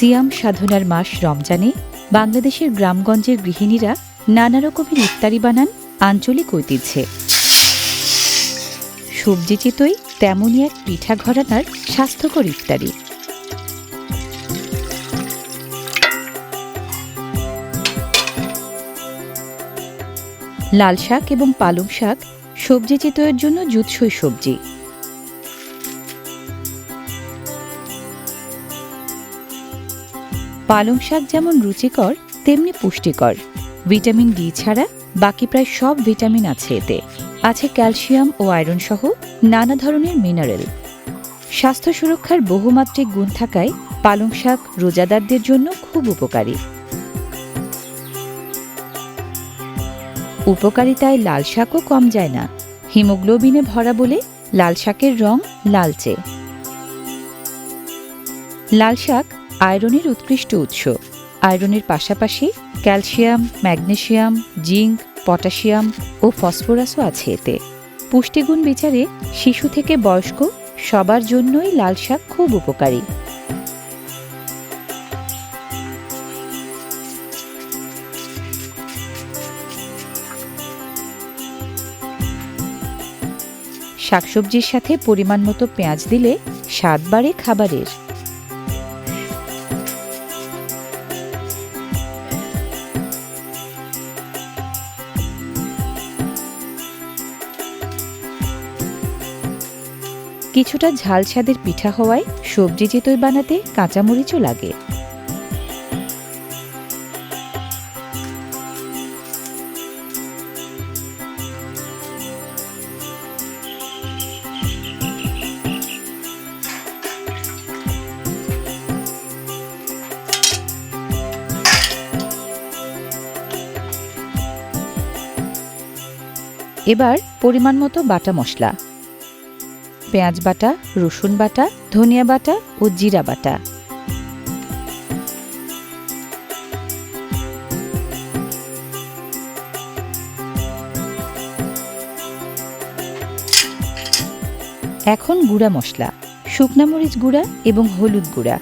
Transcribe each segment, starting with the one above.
সিয়াম সাধনার মাস রমজানে বাংলাদেশের গ্রামগঞ্জের গৃহিণীরা নানা রকমের ইফতারি বানান আঞ্চলিক ঐতিহ্যে। সবজি চিতই তেমনই এক পিঠা ঘরানার স্বাস্থ্যকর ইফতারি। লাল শাক এবং পালং শাক সবজি চিতইয়ের জন্য জুৎসই সবজি। পালং শাক যেমন রুচিকর, তেমনি পুষ্টিকর। ভিটামিন ডি ছাড়া বাকি প্রায় সব ভিটামিন আছে এতে। আছে ক্যালসিয়াম ও আয়রন সহ নানা ধরনের মিনারেল। স্বাস্থ্য সুরক্ষার বহুমাত্রিক গুণ থাকায় পালং শাক রোজাদারদের জন্য খুব উপকারী। উপকারিতায় লাল শাকও কম যায় না। হিমোগ্লোবিনে ভরা বলে লাল শাকের রং লালচে। লাল শাক আয়রনের উৎকৃষ্ট উৎস। আয়রনের পাশাপাশি ক্যালসিয়াম ম্যাগনেশিয়াম জিঙ্ক, পটাশিয়াম ও ফসফরাসও আছে এতে। পুষ্টিগুণ বিচারে শিশু থেকে বয়স্ক সবার জন্যই লাল শাক খুব উপকারী। শাকসবজির সাথে পরিমাণ মতো পেঁয়াজ দিলে স্বাদ বাড়ে খাবারের। কিছুটা ঝাল স্বাদের পিঠা হওয়ায় সবজি চিতই বানাতে কাঁচামরিচও লাগে। এবার পরিমাণ মতো বাটা মশলা। পেঁয়াজ বাটা, রসুন বাটা, ধনিয়া বাটা ও জিরা বাটা। এখন গুঁড়া মশলা, শুকনা মরিচ গুঁড়া এবং হলুদ গুঁড়া।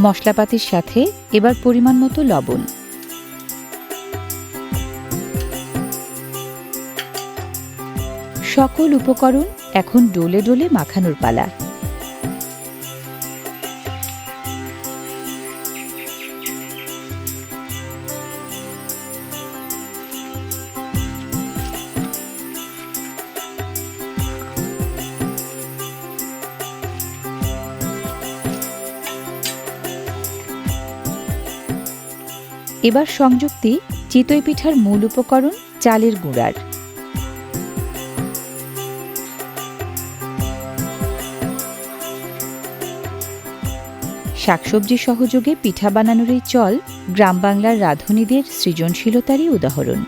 মশলাপাতির সাথে এবার পরিমাণ মতো লবণ। সকল উপকরণ এখন ডোলে ডোলে মাখানোর পালা। এবার সংযুক্তি চিতই পিঠার মূল উপকরণ, চালের গুঁড়ার। শাকসবজি সহযোগে পিঠা বানানোর এই চল গ্রাম বাংলার রাঁধুনিদের সৃজনশীলতারই উদাহরণ।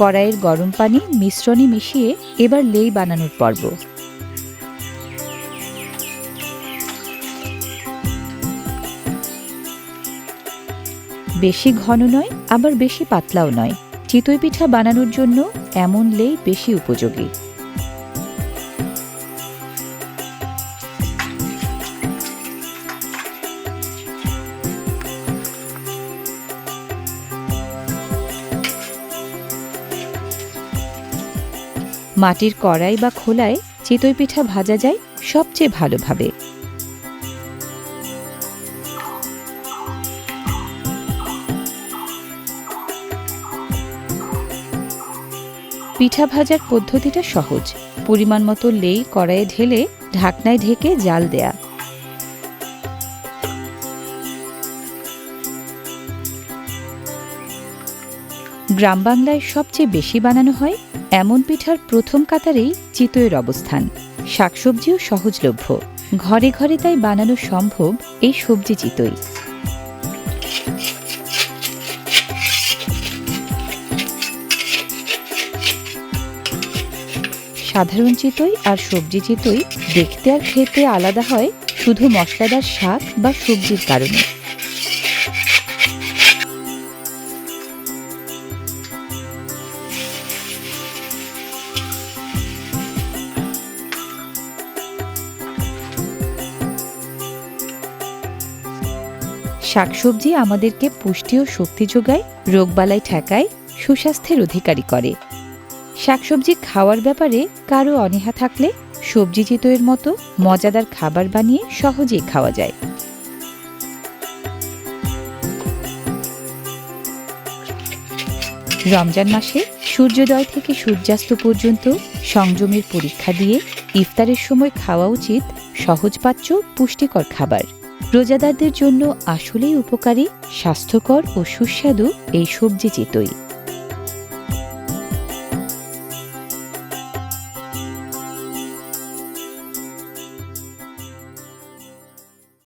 কড়াইয়ের গরম পানি মিশ্রণে মিশিয়ে এবার লেই বানানোর পর্ব। বেশি ঘন নয়, আবার বেশি পাতলাও নয়। চিতই পিঠা বানানোর জন্য এমন লেই বেশি উপযোগী। মাটির কড়াই বা খোলায় চিতই পিঠা ভাজা যায় সবচেয়ে ভালোভাবে। পিঠা ভাজার পদ্ধতিটা সহজ। পরিমাণ মতো লেই কড়াইয়ে ঢেলে ঢাকনায় ঢেকে জাল দেয়া। গ্রাম বাংলায় সবচেয়ে বেশি বানানো হয় এমন পিঠার প্রথম কাতারেই চিতইয়ের অবস্থান। শাকসবজিও সহজলভ্য। ঘরে ঘরে তাই বানানো সম্ভব এই সবজি চিতই। সাধারণ চিতই আর সবজি চিতই দেখতে আর খেতে আলাদা হয় শুধু মশলাদার শাক বা সবজির কারণে। শাকসবজি আমাদেরকে পুষ্টি ও শক্তি যোগায় রোগবালাই ঠেকায়, সুস্বাস্থ্যের অধিকারী করে। শাকসবজি খাওয়ার ব্যাপারে কারও অনীহা থাকলে সবজি চিতইয়ের মতো মজাদার খাবার বানিয়ে সহজেই খাওয়া যায়। রমজান মাসে সূর্যোদয় থেকে সূর্যাস্ত পর্যন্ত সংযমের পরীক্ষা দিয়ে ইফতারের সময় খাওয়া উচিত সহজপাচ্য পুষ্টিকর খাবার। রোজাদারদের জন্য আসলেই উপকারী স্বাস্থ্যকর ও সুস্বাদু এই সবজি চিতই।